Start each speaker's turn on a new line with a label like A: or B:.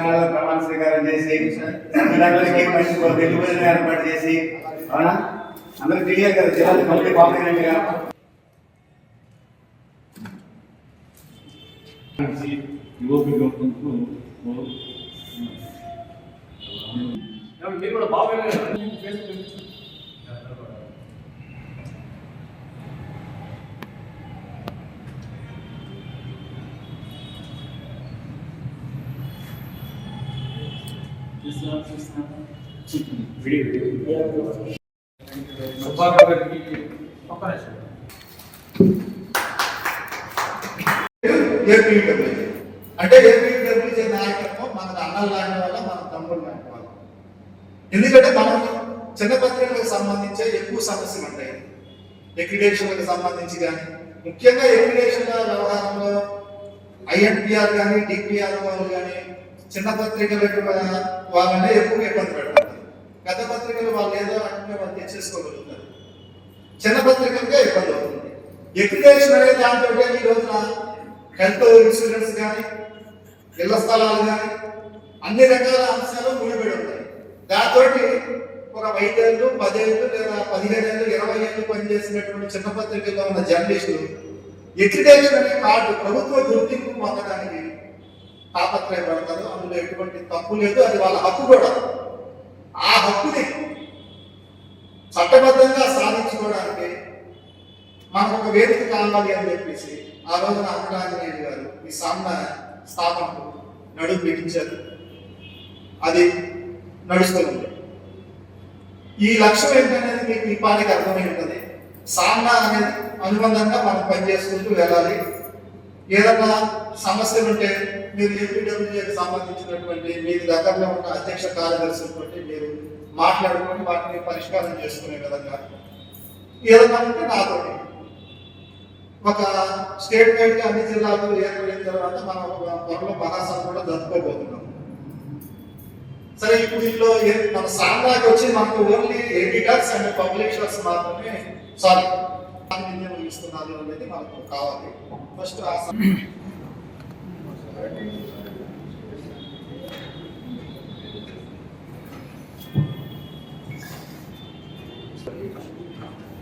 A: భోజనాలు ప్రమాణ స్వీకారం చేసి సంఘటనలకి మంచి భోజనం ఏర్పాటు చేసి అవునా? అందరూ క్లియర్ కదా? జిల్లాలో మళ్ళీ కాంపిటెంట్గా
B: మీరు కూడా బాగా
C: అంటే ఏపీడబ్ల్యూజే నాయకత్వం మన అన్నల లాంటి వల్ల మన తమ్ముడు లాంటి వాళ్ళ ఎందుకంటే మనం చిన్న పత్రికలకు సంబంధించే ఎక్కువ సమస్యలు ఉంటాయి ఎక్రిడేషన్లకు సంబంధించి కానీ ముఖ్యంగా ఎక్రిడేషన్ల వ్యవహారంలో ఐఎన్పిఆర్ కానీ డిపిఆర్ వాళ్ళు కానీ చిన్న పత్రికలు వాళ్ళనే ఎక్కువ ఇబ్బంది పెడతారు. పెద్ద పత్రికలు వాళ్ళు ఏదో అంటే వాళ్ళు తెచ్చేసుకోగలుగుతారు. చిన్న పత్రికలకే ఇబ్బంది అవుతుంది. ఎడ్యుకేషన్ అనే దాంతో ఈ రోజున హెల్త్ ఇన్సూరెన్స్ కానీ ఇళ్ళ స్థలాలు కానీ అన్ని రకాల అంశాలు ముడిపడి ఉన్నాయి దాంతో ఒక ఐదేళ్ళు పదేళ్ళు లేదా పదిహేను ఏళ్ళు ఇరవై ఏళ్ళు పనిచేసినటువంటి చిన్న పత్రికల్లో ఉన్న జర్నలిస్టులు ఎడ్యుకేషన్ అనే కార్డు ప్రభుత్వ గుర్తింపు పొందడానికి తాపత్రయపడతారు. అందులో ఎటువంటి తప్పు లేదు అది వాళ్ళ హక్కు కూడా. ఆ హక్కుని చట్టబద్ధంగా సాధించుకోవడానికి మనకు ఒక వేదిక కావాలి అని చెప్పేసి ఆ రోజున అమరాంజనేయులు గారు ఈ సామ్న స్థాపనకు నడుము బిగించారు. అది నడుస్తుంది ఈ లక్ష్యం ఏంటనేది మీకు ఈ పాటికి అర్థమై ఉంటుంది. సామ్నా అనేది అనుబంధంగా మనం పనిచేసుకుంటూ వెళ్ళాలి. ఏదన్నా సమస్యలు ఉంటే మీరు ఏపీడబ్ల్యూఏకి సంబంధించినటువంటి మీరు దగ్గరలో ఉన్న అధ్యక్ష కార్యదర్శులతో మీరు మాట్లాడుకొని వాటిని పరిష్కారం చేసుకునే విధంగా ఏదన్నా ఉంటే నాతో ఒక స్టేట్ వైడ్గా అన్ని జిల్లాలు ఏర్పడిన తర్వాత మనం ఒక త్వరలో మహాసభ కూడా జరుపుకోబోతున్నాం. సరే ఇప్పుడు ఇంట్లో ఏ- మన సామ్రాకి వచ్చి మనకు ఓన్లీ ఎడిటర్స్ అండ్ పబ్లిషర్స్ మాత్రమే సారీ ఇస్తున్నారు అనేది మనకు కావాలి ఫస్ట్ ఆ Thank you.